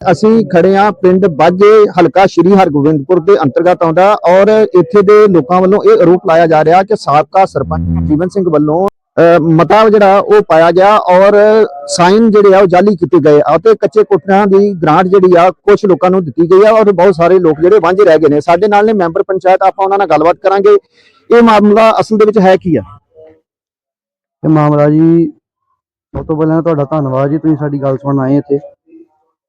ਅਸੀਂ ਖੜੇ ਆ ਪਿੰਡ ਬਾਝੇ ਹਲਕਾ ਸ਼੍ਰੀ ਹਰਗੋਬਿੰਦਪੁਰ ਦੇ ਅੰਤਰਗਤ ਆਉਂਦਾ ਔਰ ਇੱਥੇ ਦੇ ਲੋਕਾਂ ਵੱਲੋਂ ਇਹ ਆਰੋਪ ਲਾਇਆ ਜਾ ਰਿਹਾ ਕਿ ਸਾਬਕਾ ਸਰਪੰਚ ਜੀਵਨ ਸਿੰਘ ਵੱਲੋਂ ਮਤਾ ਜਿਹੜਾ ਉਹ ਪਾਇਆ ਗਿਆ ਔਰ ਸਾਈਨ ਜਿਹੜੇ ਆ ਉਹ ਜਾਲੀ ਕੀਤੇ ਗਏ ਆ ਤੇ ਕੱਚੇ ਕੋਠਿਆਂ ਦੀ ਗ੍ਰਾਂਟ ਜਿਹੜੀ ਆ ਕੁਝ ਲੋਕਾਂ ਨੂੰ ਦਿੱਤੀ ਗਈ ਆ ਔਰ ਬਹੁਤ ਸਾਰੇ ਲੋਕ ਜਿਹੜੇ ਵਾਂਝੇ ਰਹਿ ਗਏ ਨੇ। ਸਾਡੇ ਨਾਲ ਨੇ ਮੈਂਬਰ ਪੰਚਾਇਤ, ਆਪਾਂ ਉਹਨਾਂ ਨਾਲ ਗੱਲਬਾਤ ਕਰਾਂਗੇ। ਇਹ ਮਾਮਲਾ ਅਸਲ ਦੇ ਵਿੱਚ ਹੈ ਕੀ ਆ? ਇਹ ਮਾਮਲਾ ਜੀ, ਸਭ ਤੋਂ ਪਹਿਲਾਂ ਤੁਹਾਡਾ ਧੰਨਵਾਦ ਜੀ, ਤੁਸੀਂ ਸਾਡੀ ਗੱਲ ਸੁਣਨ ਆਏ ਇੱਥੇ।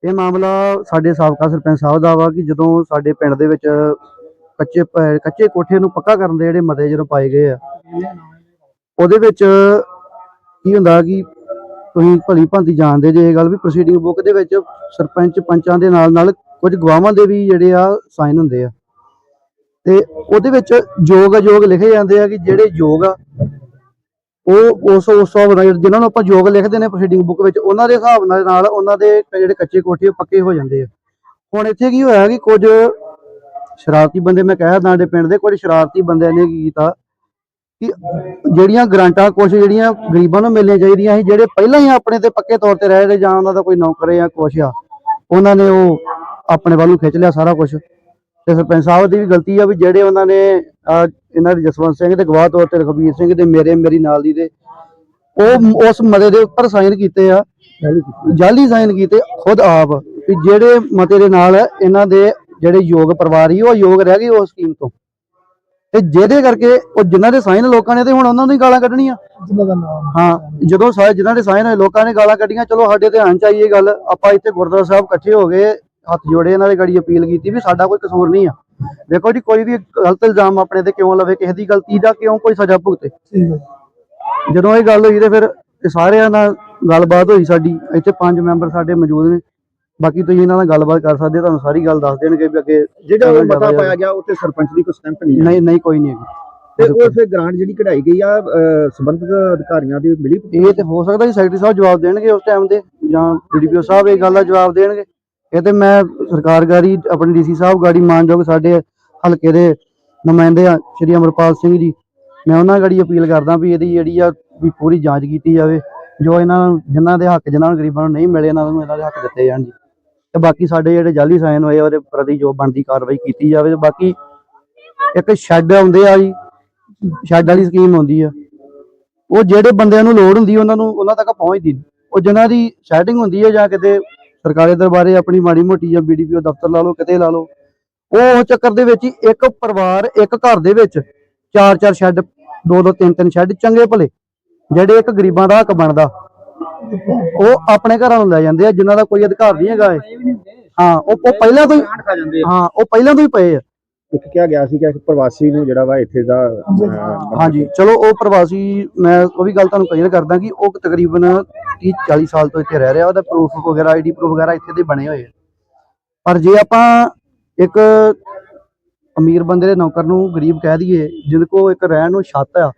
ਇਹ ਮਾਮਲਾ ਸਾਡੇ ਸਾਬਕਾ ਸਰਪੰਚ ਸਾਹਿਬ ਦਾ ਵਾ ਕਿ ਜਦੋਂ ਸਾਡੇ ਪਿੰਡ ਦੇ ਵਿੱਚ ਕੱਚੇ ਪ- ਕੱਚੇ ਕੋਠੇ ਨੂੰ ਪੱਕਾ ਕਰਨ ਦੇ ਜਿਹੜੇ ਮਤੇ ਜਦੋਂ ਪਾਏ ਗਏ ਆ, ਉਹਦੇ ਵਿੱਚ ਕੀ ਹੁੰਦਾ ਕਿ ਤੁਸੀਂ ਭਲੀ ਭਾਂਤੀ ਜਾਣਦੇ ਜੇ ਇਹ ਗੱਲ ਵੀ ਪ੍ਰੋਸੀਡਿੰਗ ਬੁੱਕ ਦੇ ਵਿੱਚ ਸਰਪੰਚ ਪੰਚਾਂ ਦੇ ਨਾਲ ਨਾਲ ਕੁਝ ਗਵਾਹਾਂ ਦੇ ਵੀ ਜਿਹੜੇ ਆ ਸਾਈਨ ਹੁੰਦੇ ਆ। ਤੇ ਉਹਦੇ ਵਿੱਚ ਯੋਗ ਅਯੋਗ ਲਿਖੇ ਜਾਂਦੇ ਆ ਕਿ ਜਿਹੜੇ ਯੋਗ ਆ ਉਹ ਉਸ ਉਸ ਹਿਸਾਬ ਨਾਲ ਜਿਨ੍ਹਾਂ ਨੂੰ ਆਪਾਂ ਯੋਗ ਲਿਖਦੇ ਨੇ ਪ੍ਰੋਸੀਡਿੰਗ ਬੁੱਕ ਵਿੱਚ, ਉਹਨਾਂ ਦੇ ਹਿਸਾਬ ਨਾਲ ਨਾਲ ਉਹਨਾਂ ਦੇ ਜਿਹੜੇ ਕੱਚੇ ਕੋਠੇ ਉਹ ਪੱਕੇ ਹੋ ਜਾਂਦੇ ਆ। ਹੁਣ ਇੱਥੇ ਕੀ ਹੋਇਆ ਕਿ ਕੁਝ ਸ਼ਰਾਰਤੀ ਬੰਦੇ, ਮੈਂ ਕਹਿਆ ਸਾਡੇ ਪਿੰਡ ਦੇ, ਕੁਝ ਸ਼ਰਾਰਤੀ ਬੰਦਿਆਂ ਨੇ ਕੀ ਕੀਤਾ ਕਿ ਜਿਹੜੀਆਂ ਗ੍ਰਾਂਟਾਂ ਕੁਝ ਜਿਹੜੀਆਂ ਗਰੀਬਾਂ ਨੂੰ ਮਿਲਣੀਆਂ ਚਾਹੀਦੀਆਂ ਸੀ, ਜਿਹੜੇ ਪਹਿਲਾਂ ਹੀ ਆਪਣੇ ਤੇ ਪੱਕੇ ਤੌਰ ਤੇ ਰਹਿ ਰਹੇ ਜਾਂ ਉਹਨਾਂ ਦਾ ਕੋਈ ਨੌਕਰ ਜਾਂ ਕੁਛ ਆ, ਉਹਨਾਂ ਨੇ ਉਹ ਆਪਣੇ ਵੱਲ ਖਿੱਚ ਲਿਆ ਸਾਰਾ ਕੁਝ ਤੇ ਸਰਪੰਚ ਸਾਹਿਬ ਦੀ ਵੀ ਗਲਤੀ ਆ ਵੀ ਜਿਹੜੇ ਉਹਨਾਂ ਨੇ ਇਹਨਾਂ ਦੇ ਜਸਵੰਤ ਸਿੰਘ ਤੇ ਗਵਾਹ ਤੌਰ ਤੇ ਰਘਬੀਰ ਸਿੰਘ ਤੇ ਮੇਰੇ ਮੇਰੀ ਨਾਲ ਦੀ ਦੇ ਉਹ ਉਸ ਮਤੇ ਦੇ ਉੱਪਰ ਸਾਈਨ ਕੀਤੇ ਆ। ਜਾਲੀ ਸਾਈਨ ਕੀਤੇ ਖੁਦ ਆਪ ਵੀ ਜਿਹੜੇ ਮਤੇ ਦੇ ਨਾਲ ਇਹਨਾਂ ਦੇ ਜਿਹੜੇ ਯੋਗ ਪਰਿਵਾਰ ਹੀ ਉਹ ਯੋਗ ਰਹਿ ਗਏ ਉਸ ਸਕੀਮ ਤੋਂ। ਤੇ ਜਿਹਦੇ ਕਰਕੇ ਉਹ ਜਿਨ੍ਹਾਂ ਦੇ ਸਾਈਨ ਲੋਕਾਂ ਨੇ ਤੇ ਹੁਣ ਉਹਨਾਂ ਨੂੰ ਹੀ ਗਾਲਾਂ ਕੱਢਣੀਆਂ। ਹਾਂ ਜਦੋਂ ਸਾਰੇ ਜਿਨ੍ਹਾਂ ਦੇ ਸਾਈਨ ਲੋਕਾਂ ਨੇ ਗਾਲਾਂ ਕੱਢੀਆਂ ਚਲੋ ਸਾਡੇ ਧਿਆਨ ਚ ਆਈ ਇਹ ਗੱਲ ਆਪਾਂ ਇੱਥੇ ਗੁਰਦੁਆਰਾ ਸਾਹਿਬ ਇਕੱਠੇ ਹੋ ਗਏ ਹੱਥ ਜੋੜੇ ਇਹਨਾਂ ਦੀ ਗੜੀ ਅਪੀਲ ਕੀਤੀ ਵੀ ਸਾਡਾ ਕੋਈ ਕਸੂਰ ਨਹੀਂ ਆ। ਦੇਖੋ ਜੀ ਕੋਈ ਵੀ ਗਲਤ ਇਲਜ਼ਾਮ ਆਪਣੇ ਤੇ ਕਿਉਂ ਲਵੇ ਕਿਸੇ ਦੀ ਗਲਤੀ ਦਾ ਕਿਉਂ ਕੋਈ ਸਜ਼ਾ ਭੁਗਤੇ। ਜਦੋਂ ਇਹ ਗੱਲ ਹੋਈ ਤੇ ਫਿਰ ਸਾਰਿਆਂ ਨਾਲ ਗੱਲਬਾਤ ਹੋਈ ਸਾਡੀ ਇੱਥੇ ਪੰਜ ਮੈਂਬਰ ਸਾਡੇ ਮੌਜੂਦ ਨੇ। ਬਾਕੀ ਤੁਸੀਂ ਇਹਨਾਂ ਨਾਲ ਗੱਲਬਾਤ ਕਰ ਸਕਦੇ ਤੁਹਾਨੂੰ ਸਾਰੀ ਗੱਲ ਦੱਸ ਦੇਣਗੇ ਵੀ ਅੱਗੇ ਜਿਹੜਾ ਉਹ ਮਤਾ ਪਾਇਆ ਗਿਆ ਉੱਤੇ ਸਰਪੰਚ ਦੀ ਕੋਈ ਸਟੈਂਪ ਨਹੀਂ ਨਹੀਂ ਨਹੀਂ ਕੋਈ ਨਹੀਂ ਤੇ ਉਹ ਫਿਰ ਗ੍ਰਾਂਟ ਜਿਹੜੀ ਕਢਾਈ ਗਈ ਆ ਸੰਬੰਧਿਤ ਅਧਿਕਾਰੀਆਂ ਦੀ ਮਿਲੀ? ਇਹ ਤੇ ਹੋ ਸਕਦਾ ਜੀ ਸੈਕਟਰੀ ਸਾਹਿਬ ਜਵਾਬ ਦੇਣਗੇ ਉਸ ਟਾਈਮ ਦੇ ਜਾਂ ਡੀਡੀਪੀਓ ਸਾਹਿਬ ਇਹ ਗੱਲ ਦਾ ਜਵਾਬ ਦੇਣਗੇ। ਇਹ ਤੇ ਮੈਂ ਸਰਕਾਰ ਗਾੜੀ, ਆਪਣੇ ਡੀਸੀ ਸਾਹਿਬ ਗਾੜੀ ਮਾਨਯੋਗ ਸਾਡੇ ਹਲਕੇ ਦੇ ਨੁਮਾਇੰਦੇ ਆ, ਸ਼੍ਰੀ ਅਮਰਪਾਲ ਸਿੰਘ ਜੀ। ਮੈਂ ਉਹਨਾਂ ਗਾੜੀ ਅਪੀਲ ਕਰਦਾ ਵੀ ਇਹਦੀ ਜਿਹੜੀ ਆ ਵੀ ਪੂਰੀ ਜਾਂਚ ਕੀਤੀ ਜਾਵੇ, ਜੋ ਇਹਨਾਂ ਜਿਨ੍ਹਾਂ ਦੇ ਹੱਕ, ਜਿਨ੍ਹਾਂ ਨੂੰ ਗਰੀਬਾਂ ਨੂੰ ਨਹੀਂ ਮਿਲੇ, ਇਹਨਾਂ ਨੂੰ ਇਹਨਾਂ ਦੇ ਹੱਕ ਦਿੱਤੇ ਜਾਣ ਜੀ। ਤੇ ਬਾਕੀ ਸਾਡੇ ਜਿਹੜੇ ਜਾਲੀ ਸਾਈਨ ਹੋਏ ਉਹਦੇ ਪ੍ਰਤੀ ਜੋ ਬਣਦੀ ਕਾਰਵਾਈ ਕੀਤੀ ਜਾਵੇ ਤੇ ਬਾਕੀ ਇੱਕ ਸ਼ੈੱਡ ਆਉਂਦੇ ਆ ਜੀ, ਸ਼ੈੱਡ ਵਾਲੀ ਸਕੀਮ ਆਉਂਦੀ ਆ। ਉਹ ਜਿਹੜੇ ਬੰਦਿਆਂ ਨੂੰ ਲੋੜ ਹੁੰਦੀ, ਉਹਨਾਂ ਨੂੰ, ਉਹਨਾਂ ਤੱਕ ਪਹੁੰਚਦੀ ਉਹ ਜਿਨ੍ਹਾਂ ਦੀ ਸੈਟਿੰਗ ਹੁੰਦੀ ਹੈ ਜਾਂ ਕਿਤੇ ਸਰਕਾਰੀ ਦਰਬਾਰੇ ਆਪਣੀ ਮਾੜੀ ਮੋਟੀ ਜਾਂ ਬੀਡੀਪੀਓ ਦਫ਼ਤਰ ਲਾ ਲਓ ਕਿਤੇ ਲਾ ਲਓ। ਉਹ ਚੱਕਰ ਦੇ ਵਿੱਚ ਹੀ ਇੱਕ ਪਰਿਵਾਰ ਇੱਕ ਘਰ ਦੇ ਵਿੱਚ ਚਾਰ ਚਾਰ ਸ਼ੈੱਡ ਦੋ ਦੋ ਤਿੰਨ ਤਿੰਨ ਸ਼ੈੱਡ ਚੰਗੇ ਭਲੇ ਜਿਹੜੇ ਇੱਕ ਗਰੀਬਾਂ ਦਾ ਹੱਕ ਬਣਦਾ। ਉਹ ਆਪਣੇ ਘਰਾਂ ਨੂੰ ਲੈ ਜਾਂਦੇ ਆ ਜਿਨ੍ਹਾਂ ਦਾ ਕੋਈ ਅਧਿਕਾਰ ਨਹੀਂ ਹੈਗਾ ਇਹ। ਹਾਂ ਉਹ ਉਹ ਪਹਿਲਾਂ ਤੋਂ ਹੀ ਹਾਂ ਉਹ ਪਹਿਲਾਂ ਤੋਂ ਹੀ ਪਏ ਆ। ਇੱਕ ਕਿਹਾ ਗਿਆ ਸੀ ਕਿ ਇੱਕ ਪ੍ਰਵਾਸੀ ਨੂੰ ਜਿਹੜਾ ਵਾ ਇੱਥੇ ਦਾ ਅਹ, ਹਾਂਜੀ ਚਲੋ ਉਹ ਪ੍ਰਵਾਸੀ ਮੈਂ ਉਹ ਵੀ ਗੱਲ ਤੁਹਾਨੂੰ ਕਲੀਅਰ ਕਰਦਾ ਕਿ ਉਹ ਤਕਰੀਬਨ 30 40 ਸਾਲ ਤੋਂ ਇੱਥੇ ਰਹਿ ਰਿਹਾ ਉਹਦਾ ਪ੍ਰੂਫ ਵਗੈਰਾ ਆਈਡੀ ਪ੍ਰੂਫ ਵਗੈਰਾ ਇੱਥੇ ਦੇ ਬਣੇ ਹੋਏ ਆ। ਪਰ ਜੇ ਆਪਾਂ ਇੱਕ ਅਮੀਰ ਬੰਦੇ ਦੇ ਨੌਕਰ ਨੂੰ ਗਰੀਬ ਕਹਿ ਦਈਏ ਜਿਹਦੇ ਕੋਲ ਇੱਕ ਰਹਿਣ ਨੂੰ ਛੱਤ ਆ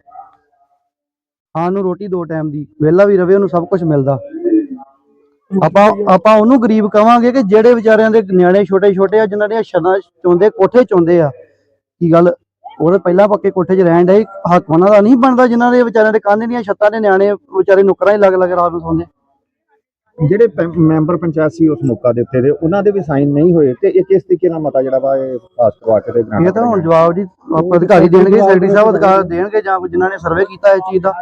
ਖਾਣ ਨੂੰ ਰੋਟੀ ਦੋ ਟਾਈਮ ਦੀ ਵਿਹਲਾ ਵੀ ਰਵੇ ਉਹਨੂੰ ਸਭ ਕੁਝ ਮਿਲਦਾ। ਆਪਾਂ ਆਪਾਂ ਉਹਨੂੰ ਗਰੀਬ ਕਵਾਂਗੇ ਕਿ ਜਿਹੜੇ ਵਿਚਾਰਿਆਂ ਦੇ ਨਿਆਣੇ ਛੋਟੇ ਛੋਟੇ ਆ ਜਿਨ੍ਹਾਂ ਦੀਆਂ ਛੱਤਾਂ ਚੋਂਦੇ ਕੋਠੇ ਚੋਂਦੇ ਆ ਕੀ ਗੱਲ? ਉਹਦੇ ਪਹਿਲਾਂ ਪੱਕੇ ਕੋਠੇ 'ਚ ਰਹਿਣ ਦੇ ਹੱਕ ਉਹਨਾਂ ਦਾ ਨਹੀਂ ਬਣਦਾ ਜਿਨ੍ਹਾਂ ਦੇ ਵਿਚਾਰਿਆਂ ਦੇ ਕੰਧ ਦੀਆਂ ਛੱਤਾਂ ਦੇ ਨਿਆਣੇ ਵਿਚਾਰੇ ਨੁਕਰਾਂ ਹੀ ਲੱਗ ਲੱਗ ਰਾਤ ਨੂੰ ਸੌਂਦੇ। ਜਿਹੜੇ ਮੈਂਬਰ ਪੰਚਾਇਤ ਸੀ ਉਸ ਮੌਕਾ ਦੇ ਉੱਤੇ ਦੇ ਉਹਨਾਂ ਦੇ ਵੀ ਸਾਈਨ ਨਹੀਂ ਹੋਏ ਤੇ ਇਹ ਕਿਸ ਤਰੀਕੇ ਨਾਲ ਮਤਾ ਜਿਹੜਾ ਵਾ ਇਹ ਪਾਸ ਕਰਵਾ ਕੇ ਤੇ ਇਹ ਤਾਂ ਹੁਣ ਜਵਾਬ ਜੀ ਅਧਿਕਾਰੀ ਦੇਣਗੇ ਸੈਕਟਰੀ ਸਾਹਿਬ ਅਧਿਕਾਰ ਦੇਣਗੇ ਜਾਂ ਜਿਨ੍ਹਾਂ ਨੇ ਸਰਵੇ ਕੀਤਾ ਇਸ ਚੀਜ਼ ਦਾ।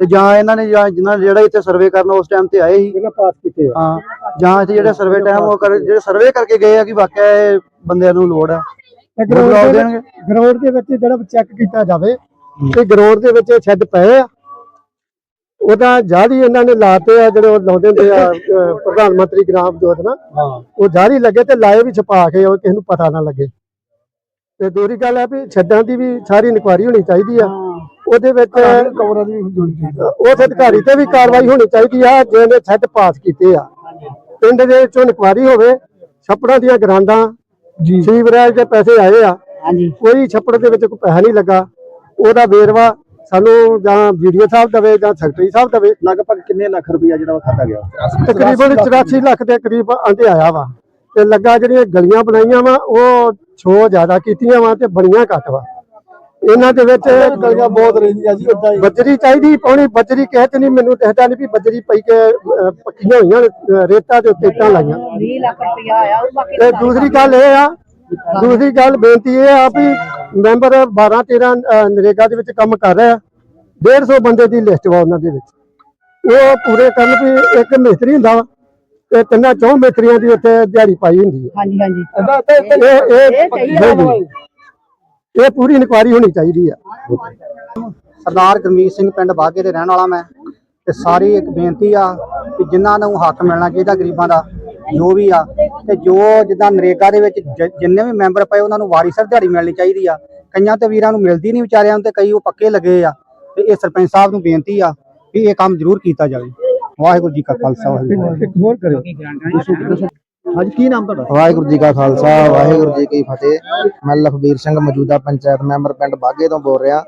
ਤੇ ਜਾਂ ਇਹਨਾਂ ਨੇ ਜਾਂ ਜਿਨ੍ਹਾਂ ਨੇ ਜਿਹੜਾ ਇੱਥੇ ਸਰਵੇ ਕਰਨ ਉਸ ਟਾਈਮ ਤੇ ਆਏ ਸੀ। ਜਿਹੜਾ ਪਾਸ ਕੀਤੇ ਹਾਂ ਜਾਂ ਇੱਥੇ ਜਿਹੜੇ ਸਰਵੇ ਟਾਈਮ ਉਹ ਕਰ ਜਿਹੜੇ ਸਰਵੇ ਕਰਕੇ ਗਏ ਆ ਕਿ ਵਾਕਿਆ ਇਹ ਬੰਦਿਆਂ ਨੂੰ ਲੋੜ ਆ। ਦੇਣਗੇ। ਗਰਾਊਂਡ ਦੇ ਵਿੱਚ ਜਿਹੜਾ ਚੈੱਕ ਕੀਤਾ ਜਾਵੇ ਕਿ ਗਰਾਊਂਡ ਦੇ ਵਿੱਚ ਸ਼ੈੱਡ ਪਏ ਆ। ਉਹਦਾ ਜਾਰੀ ਇਹਨਾਂ ਨੇ ਲਾਤੇ ਆ ਜਿਹੜੇ ਉਹ ਲਾਉਂਦੇ ਹੁੰਦੇ ਆ ਪ੍ਰਧਾਨ ਮੰਤਰੀ ਗ੍ਰਾਮ ਜੋਤ ਨਾ। ਹਾਂ। ਉਹ ਜਾਰੀ ਲੱਗੇ ਤੇ ਲਾਏ ਵੀ ਛਪਾ ਕੇ ਉਹ ਕਿਸੇ ਨੂੰ ਪਤਾ ਨਾ ਲੱਗੇ। ਤੇ ਦੂਰੀ ਗੱਲ ਹੈ ਵੀ ਛੱਡਾਂ ਦੀ ਵੀ ਸਾਰੀ ਇਨਕੁਆਰੀ ਹੋਣੀ ਚਾਹੀਦੀ ਆ। ਉਹਦੇ ਵਿੱਚ ਕਵਰਾਂ ਦੀ ਉਸ ਅਧਿਕਾਰੀ ਤੇ ਵੀ ਕਾਰਵਾਈ ਹੋਣੀ ਚਾਹੀਦੀ ਆ ਜਿਹਨੇ ਛੱਡ ਪਾਸ ਕੀਤੇ ਆ। ਪਿੰਡ ਦੇ ਵਿੱਚੋਂ ਇਨਕੁਆਰੀ ਹੋਵੇ ਛੱਪੜਾਂ ਦੀਆਂ ਗਰਾਂਡਾਂ ਜੀ। ਸੀਵਰੇਜ ਦੇ ਪੈਸੇ ਆਏ ਆ ਹਾਂਜੀ। ਕੋਈ ਛੱਪੜ ਦੇ ਵਿੱਚ ਕੋਈ ਪੈਸਾ ਨਹੀਂ ਲੱਗਾ ਉਹਦਾ ਵੇਰਵਾ ਸਾਨੂੰ ਜਾਂ ਵੀਡੀਓ ਸਾਹਿਬ ਦਵੇ ਜਾਂ ਸੈਕਟਰੀ ਸਾਹਿਬ ਦਵੇ। ਲਗਭਗ ਕਿੰਨੇ ਲੱਖ ਰੁਪਇਆ ਜਿਹੜਾ ਖਾਤਾ ਗਿਆ? ਤਕਰੀਬਨ 84 ਲੱਖ ਦੇ ਕਰੀਬ ਆਂਦੇ ਆਇਆ ਵਾ। ਤੇ ਲੱਗਾ ਜਿਹੜੀਆਂ ਗਲੀਆਂ ਬਣਾਈਆਂ ਵਾ ਉਹ ਛੋ ਜ਼ਿਆਦਾ ਕੀਤੀਆਂ ਵਾ ਤੇ ਬਣੀਆਂ ਘੱਟ ਵਾ। ਇਹਨਾਂ ਦੇ ਵਿੱਚ ਗਲੀਆਂ ਬਹੁਤ ਰਹਿੰਦੀਆਂ ਜੀ ਉਦਾਂ ਹੀ। ਬੱਜਰੀ ਚਾਹੀਦੀ ਪਾਉਣੀ ਬੱਜਰੀ ਕਹਿ ਤੇ ਨਹੀਂ ਮੈਨੂੰ ਦੱਸਦਾ ਨਹੀਂ ਵੀ ਬੱਜਰੀ ਪਈ ਕੇ ਅਹ, ਪੱਕੀਆਂ ਹੋਈਆਂ ਨੇ, ਰੇਤਾ ਦੇ ਉੱਤੇ ਇੱਟਾਂ ਲਾਈਆਂ। 20 ਲੱਖ ਰੁਪਇਆ ਆਇਆ ਉਹ ਬਾਕੀ ਤੇ ਦੂਸਰੀ ਗੱਲ ਇਹ ਆ ਦੂਸਰੀ ਗੱਲ ਬੇਨਤੀ ਇਹ ਆ ਵੀ ਮੈਂਬਰ 12 13 ਅਹ, ਨਰੇਗਾ ਦੇ ਵਿੱਚ ਕੰਮ ਕਰ ਰਿਹਾ 150 ਬੰਦੇ ਦੀ ਲਿਸਟ ਵਾ ਉਹਨਾਂ ਦੇ ਵਿੱਚ। ਉਹ ਪੂਰੇ ਕਰਨ ਵੀ ਇੱਕ ਮਿਸਤਰੀ ਹੁੰਦਾ ਵਾ ਤੇ ਤਿੰਨਾਂ ਚੌਂ ਮਿਸਤਰੀਆਂ ਦੀ ਉੱਥੇ ਦਿਹਾੜੀ ਪਾਈ ਹੁੰਦੀ ਹੈ। ਹਾਂਜੀ ਹਾਂਜੀ। ਇਹ ਇਹ ਚਾਹੀਦਾ। ਇਹ ਪੂਰੀ ਇਨਕੁਆਰੀ ਹੋਣੀ ਚਾਹੀਦੀ ਆ। ਸਰਦਾਰ ਗੁਰਮੀਤ ਸਿੰਘ ਪਿੰਡ ਬਾਗੇ ਦੇ ਰਹਿਣ ਵਾਲਾ ਮੈਂ ਤੇ ਸਾਰੀ ਇੱਕ ਬੇਨਤੀ ਆ ਕਿ ਜਿਨ੍ਹਾਂ ਨੂੰ ਹੱਕ ਮਿਲਣਾ ਚਾਹੀਦਾ ਗਰੀਬਾਂ ਦਾ ਜੋ ਵੀ ਆ ਤੇ ਜੋ ਜਿੱਦਾਂ ਨਰੇਗਾ ਦੇ ਵਿੱਚ ਜ- ਜਿੰਨੇ ਵੀ ਮੈਂਬਰ ਪਏ ਉਹਨਾਂ ਨੂੰ ਵਾਰੀ ਸਰ ਦਿਹਾੜੀ ਮਿਲਣੀ ਚਾਹੀਦੀ ਆ। ਕਈਆਂ ਤੇ ਵੀਰਾਂ ਨੂੰ ਮਿਲਦੀ ਨਹੀਂ ਵਿਚਾਰਿਆਂ ਨੂੰ ਤੇ ਕਈ ਉਹ ਪੱਕੇ ਲੱਗੇ ਆ। ਤੇ ਇਹ ਸਰਪੰਚ ਸਾਹਿਬ ਨੂੰ ਬੇਨਤੀ ਆ ਵੀ ਇਹ ਕੰਮ ਜ਼ਰੂਰ ਕੀਤਾ ਜਾਵੇ। ਵਾਹਿਗੁਰੂ ਜੀ ਕਾ ਖਾਲਸਾ ਵਾਹਿਗੁਰੂ ਜੀ ਕੀ ਇੱਕ ਹੋਰ ਕਰਿਓ। ਅੱਜ ਕੀ ਨਾਮ ਤੁਹਾਡਾ? ਵਾਹਿਗੁਰੂ ਜੀ ਕਾ ਖਾਲਸਾ, ਵਾਹਿਗੁਰੂ ਜੀ ਕੀ ਫਤਿਹ। ਮੈਂ ਲਖਬੀਰ ਸਿੰਘ ਮੌਜੂਦਾ ਪੰਚਾਇਤ ਮੈਂਬਰ ਪਿੰਡ ਬਾਗੇ ਤੋਂ ਬੋਲ ਰਿਹਾ।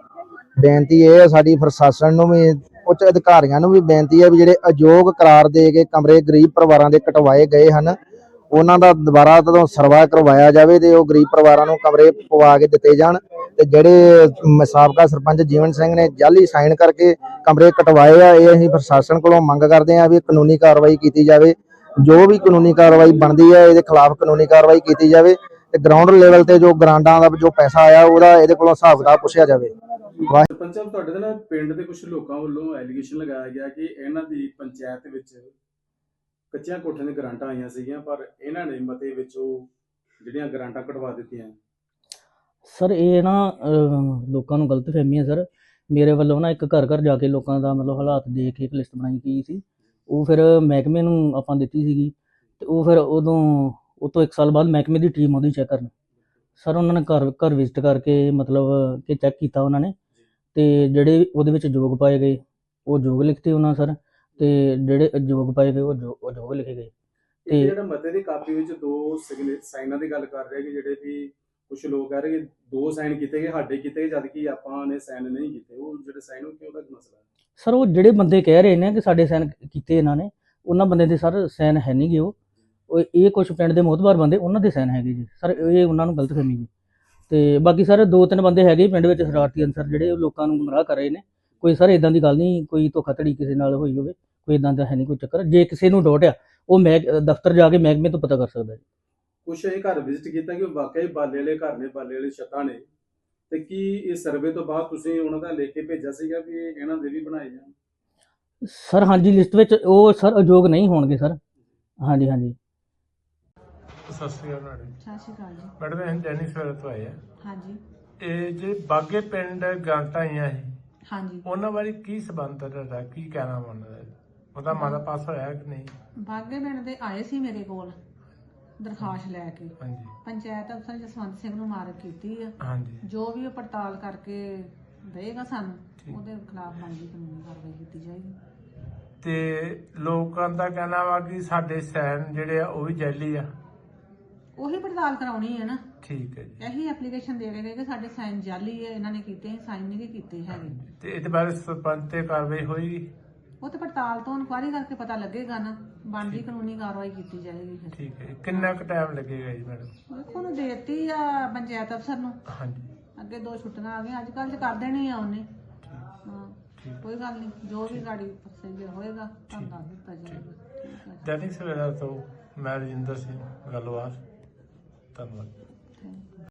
ਬੇਨਤੀ ਇਹ ਹੈ ਸਾਡੀ ਪ੍ਰਸ਼ਾਸਨ ਨੂੰ ਵੀ, ਉੱਚ ਅਧਿਕਾਰੀਆਂ ਨੂੰ ਵੀ ਬੇਨਤੀ ਹੈ ਵੀ ਜਿਹੜੇ ਅਯੋਗ ਕਰਾਰ ਦੇ ਕੇ ਕਮਰੇ ਗਰੀਬ ਪਰਿਵਾਰਾਂ ਦੇ ਕਟਵਾਏ ਗਏ ਹਨ, ਉਹਨਾਂ ਦਾ ਦੁਬਾਰਾ ਤੋਂ ਸਰਵਾ ਕਰਵਾਇਆ ਜਾਵੇ ਤੇ ਉਹ ਗਰੀਬ ਪਰਿਵਾਰਾਂ ਨੂੰ ਕਮਰੇ ਪਵਾ ਕੇ ਦਿੱਤੇ ਜਾਣ ਤੇ ਜਿਹੜੇ ਸਾਬਕਾ ਸਰਪੰਚ ਜੀਵਨ ਸਿੰਘ ਨੇ ਜਾਲੀ ਸਾਈਨ ਕਰਕੇ ਕਮਰੇ ਕਟਵਾਏ ਆ, ਇਹ ਅਸੀਂ ਪ੍ਰਸ਼ਾਸਨ ਕੋਲੋਂ ਮੰਗ ਕਰਦੇ ਆ ਵੀ ਕਾਨੂੰਨੀ ਕਾਰਵਾਈ ਕੀਤੀ ਜਾਵੇ। ਜੋ ਵੀ ਕਾਨੂੰਨੀ ਕਾਰਵਾਈ ਬਣਦੀ ਹੈ ਇਹਦੇ ਖਿਲਾਫ ਕਾਨੂੰਨੀ ਕਾਰਵਾਈ ਕੀਤੀ ਜਾਵੇ ਤੇ ਗਰਾਊਂਡ ਲੈਵਲ ਤੇ ਜੋ ਗ੍ਰਾਂਟਾਂ ਦਾ ਜੋ ਪੈਸਾ ਆਇਆ ਉਹਦਾ ਇਹਦੇ ਕੋਲੋਂ ਹਿਸਾਬ ਕਿਤਾਬ ਪੁੱਛਿਆ ਜਾਵੇ। ਸਰਪੰਚ ਸਾਹਿਬ ਤੁਹਾਡੇ ਦੇ ਨਾਲ ਪਿੰਡ ਦੇ ਕੁਝ ਲੋਕਾਂ ਵੱਲੋਂ ਐਲੀਗੇਸ਼ਨ ਲਗਾਇਆ ਗਿਆ ਕਿ ਇਹਨਾਂ ਦੀ ਪੰਚਾਇਤ ਵਿੱਚ ਕੱਚੀਆਂ ਕੋਠੀਆਂ ਦੀਆਂ ਗਰਾਂਟਾਂ ਆਈਆਂ ਸੀਗੀਆਂ ਪਰ ਇਹਨਾਂ ਨੇ ਮਤੇ ਵਿੱਚ ਉਹ ਜਿਹੜੀਆਂ ਗਰਾਂਟਾਂ ਕਢਵਾ ਦਿੱਤੀਆਂ। ਸਰ ਇਹ ਨਾ ਲੋਕਾਂ ਨੂੰ ਗਲਤ ਫਹਿਮੀ ਹੈ ਸਰ। ਮੇਰੇ ਵੱਲੋਂ ਨਾ ਇੱਕ ਘਰ ਘਰ ਜਾ ਕੇ ਲੋਕਾਂ ਦਾ ਮਤਲਬ ਹਾਲਾਤ ਦੇਖ ਕੇ ਇੱਕ ਲਿਸਟ ਬਣਾਈ ਗਈ ਸੀ। ਉਹ ਫਿਰ ਮਹਿਕਮੇ ਨੂੰ ਆਪਾਂ ਦਿੱਤੀ ਸੀਗੀ ਤੇ ਉਹ ਫਿਰ ਉਦੋਂ ਉਹ ਤੋਂ 1 ਸਾਲ ਬਾਅਦ ਮਹਿਕਮੇ ਦੀ ਟੀਮ ਉਹਦੀ ਚੈੱਕ ਕਰਨ। ਸਰ ਉਹਨਾਂ ਨੇ ਘਰ ਘਰ ਵਿਜ਼ਿਟ ਕਰਕੇ ਮਤਲਬ ਕਿ ਚੈੱਕ ਕੀਤਾ ਉਹਨਾਂ ਨੇ ਤੇ ਜਿਹੜੇ ਉਹਦੇ ਵਿੱਚ ਯੋਗ ਪਾਏ ਗਏ ਉਹ ਯੋਗ ਲਿਖਤੇ ਉਹਨਾਂ ਸਰ ਤੇ ਜਿਹੜੇ ਅਯੋਗ ਪਾਏ ਗਏ ਉਹ ਉਹ ਯੋਗ ਲਿਖੇ ਗਏ। ਤੇ ਜਿਹੜਾ ਮਤੇ ਦੀ ਕਾਪੀ ਵਿੱਚ ਦੋ ਸਾਈਨਾਂ ਦੀ ਗੱਲ ਕਰ ਰਹੇ ਕਿ ਜਿਹੜੇ ਵੀ ਕੁਝ ਲੋਕ ਕਹਿ ਰਹੇ ਕਿ ਦੋ ਸਾਈਨ ਕੀਤੇ ਗਏ ਸਾਡੇ ਕੀਤੇ ਜਦ ਕਿ ਆਪਾਂ ਨੇ ਸਾਈਨ ਨਹੀਂ ਕੀਤੇ ਉਹ ਜਿਹੜੇ ਸਾਈਨ ਹੋ ਕਿਉਂ ਦਾ ਮਸਲਾ ਹੈ? ਸਰ, ਉਹ ਜਿਹੜੇ ਬੰਦੇ ਕਹਿ ਰਹੇ ਨੇ ਕਿ ਸਾਡੇ ਸਾਈਨ ਕੀਤੇ ਇਹਨਾਂ ਨੇ, ਉਹਨਾਂ ਬੰਦੇ ਦੇ ਸਰ ਸਾਈਨ ਹੈ ਨਹੀਂਗੇ ਉਹ। ਉਹ ਇਹ ਕੁਝ ਪਿੰਡ ਦੇ ਮੋਹਤਬਾਰ ਬੰਦੇ, ਉਹਨਾਂ ਦੇ ਸਾਈਨ ਹੈਗੇ ਜੀ। ਸਰ, ਇਹ ਉਹਨਾਂ ਨੂੰ ਗਲਤ ਫਹਿਮੀ ਜੀ। ਤੇ ਬਾਕੀ ਸਰ, ਦੋ ਤਿੰਨ ਬੰਦੇ ਹੈਗੇ ਪਿੰਡ ਵਿੱਚ ਸ਼ਰਾਰਤੀ ਅਨਸਰ ਜਿਹੜੇ ਲੋਕਾਂ ਨੂੰ ਗੁੰਮਰਾਹ ਕਰ ਰਹੇ ਨੇ। ਕੋਈ ਸਰ ਇਦਾਂ ਦੀ ਗੱਲ ਨਹੀਂ ਕੋਈ ਧੋਖਾਧੜੀ ਕਿਸੇ ਨਾਲ ਹੋਈ ਹੋਵੇ, ਕੋਈ ਇਦਾਂ ਦਾ ਹੈ ਨਹੀਂ ਕੋਈ ਚੱਕਰ। ਜੇ ਕਿਸੇ ਨੂੰ ਡੋਟ ਆ, ਉਹ ਮੈਂ ਦਫ਼ਤਰ ਜਾ ਕੇ ਮਹਿਕਮੇ ਤੋਂ ਪਤਾ ਕਰ ਸਕਦਾ ਜੀ। ਕੁਛ ਇਹ ਘਰ ਵਿਜ਼ਿਟ ਕੀਤਾ ਕਿ ਵਾਕਈ ਬਾਲੇ ਵਾਲੇ, ਘਰ ਨੇ ਬਾਲੇ ਵਾਲੇ ਛੱਤਾਂ ਨੇ। ਤੇ ਕੀ ਇਹ ਸਰਵੇ ਤੋਂ ਬਾਅਦ ਤੁਸੀਂ ਉਹਨਾਂ ਦਾ ਲਿਖ ਕੇ ਭੇਜਿਆ ਸੀਗਾ ਵੀ ਇਹਨਾਂ ਦੇ ਵੀ ਬਣਾਏ ਜਾਣ? ਸਰ ਹਾਂਜੀ ਲਿਸਟ ਵਿੱਚ ਉਹ ਸਰ ਅਯੋਗ ਨਹੀਂ ਹੋਣਗੇ ਸਰ ਹਾਂਜੀ ਹਾਂਜੀ। ਸਤਿ ਸ਼੍ਰੀ ਅਕਾਲ ਮੈਡਮ ਸਤਿ ਸ਼੍ਰੀ ਅਕਾਲ ਜੀ। ਮੈਡਮ ਅਸੀਂ ਜੈਨੀ ਸਵੇਰ ਤੋਂ ਆਏ ਆ। ਹਾਂਜੀ। ਇਹ ਜੇ ਬਾਗੇ ਪਿੰਡ ਗਾਂਟਾਂ ਆਈਆਂ ਸੀ ਹਾਂਜੀ। ਉਹਨਾਂ ਬਾਰੇ ਕੀ ਸਬੰਧ ਹੈ ਤੁਹਾਡਾ? ਕੀ ਕਹਿਣਾ ਮੰਨਦਾ ਉਹਦਾ ਮਾਦਾ ਪਾਸ ਹੋਇਆ ਕਿ ਨਹੀਂ? ਬਾਗੇ ਪਿੰਡ ਦੇ ਆਏ ਸੀ ਮੇਰੇ ਕੋਲ। ਦਰਖਾਸਤ ਲੈ ਕੇ। ਹਾਂਜੀ। ਪੰਚਾਇਤ ਅਫਸਰ ਜਸਵੰਤ ਸਿੰਘ ਨੂੰ ਮਾਰਕ ਕੀਤੀ ਆ। ਹਾਂਜੀ। ਜੋ ਵੀ ਉਹ ਪੜਤਾਲ ਕਰਕੇ ਦੇਗਾ ਸਾਨੂੰ ਉਹਦੇ ਖਿਲਾਫ ਬਣਦੀ ਕਾਨੂੰਨੀ ਕਾਰਵਾਈ ਕੀਤੀ ਜਾਏਗੀ। ਤੇ ਲੋਕਾਂ ਦਾ ਕਹਿਣਾ ਵਾ ਕਿ ਸਾਡੇ ਸੈਨ ਜਿਹੜੇ ਆ ਉਹ ਵੀ ਜੈਲੀ ਆ। ਉਹੀ ਪੜਤਾਲ ਕਰਾਉਣੀ ਹੈ ਨਾ। ਠੀਕ ਹੈ ਜੀ। ਇਹੀ ਐਪਲੀਕੇਸ਼ਨ ਦੇ ਰਹੇ ਨੇ ਕਿ ਸਾਡੇ ਸਾਈਨ ਜਾਲੀ ਹੈ ਇਹਨਾਂ ਨੇ ਕੀਤੇ ਸਾਈਨ ਨਹੀਂ ਕੀਤੇ ਹੈਗੇ। ਤੇ ਇਹਦੇ ਬਾਰੇ ਸਰਪੰਚ ਤੇ ਕਾਰਵਾਈ ਹੋਈ ਉਹ ਤੇ ਪੜਤਾਲ ਤੋਂ ਇਨਕੁਆਇਰੀ ਕਰਕੇ ਪਤਾ ਲੱਗੇਗਾ ਨਾ। ਬਣਦੀ ਕਾਨੂੰਨੀ ਕਾਰਵਾਈ ਕੀਤੀ ਜਾਏਗੀ ਫਿਰ। ਠੀਕ ਹੈ ਕਿੰਨਾ ਕੁ ਟਾਈਮ ਲੱਗੇਗਾ ਜੀ ਮੈਡਮ ਦੇਖੋ ਉਹਨੂੰ ਦੇਤੀ ਆ ਪੰਚਾਇਤ ਅਫਸਰ ਨੂੰ। ਹਾਂਜੀ। ਅੱਗੇ ਦੋ ਛੁੱਟੀਆਂ ਆ ਗਈਆਂ ਅੱਜ ਕੱਲ੍ਹ ਤੇ ਕਰ ਦੇਣੀ ਆ ਉਹਨੇ। ਹਾਂ ਕੋਈ ਗੱਲ ਨਹੀਂ ਜੋ ਵੀ ਗਾੜੀ ਪ੍ਰੋਸੀਜਰ ਹੋਏਗਾ ਤੁਹਾਨੂੰ ਦੱਸ ਦਿੱਤਾ ਜਾਏਗਾ। ਠੀਕ। ਹੈ ਦੈਨਿਕ ਸਵੇਰਾ ਤੋਂ ਮੈਂ ਰਜਿੰਦਰ ਸਿੰਘ ਗੱਲਵਾਰ ਧੰਨਵਾਦ।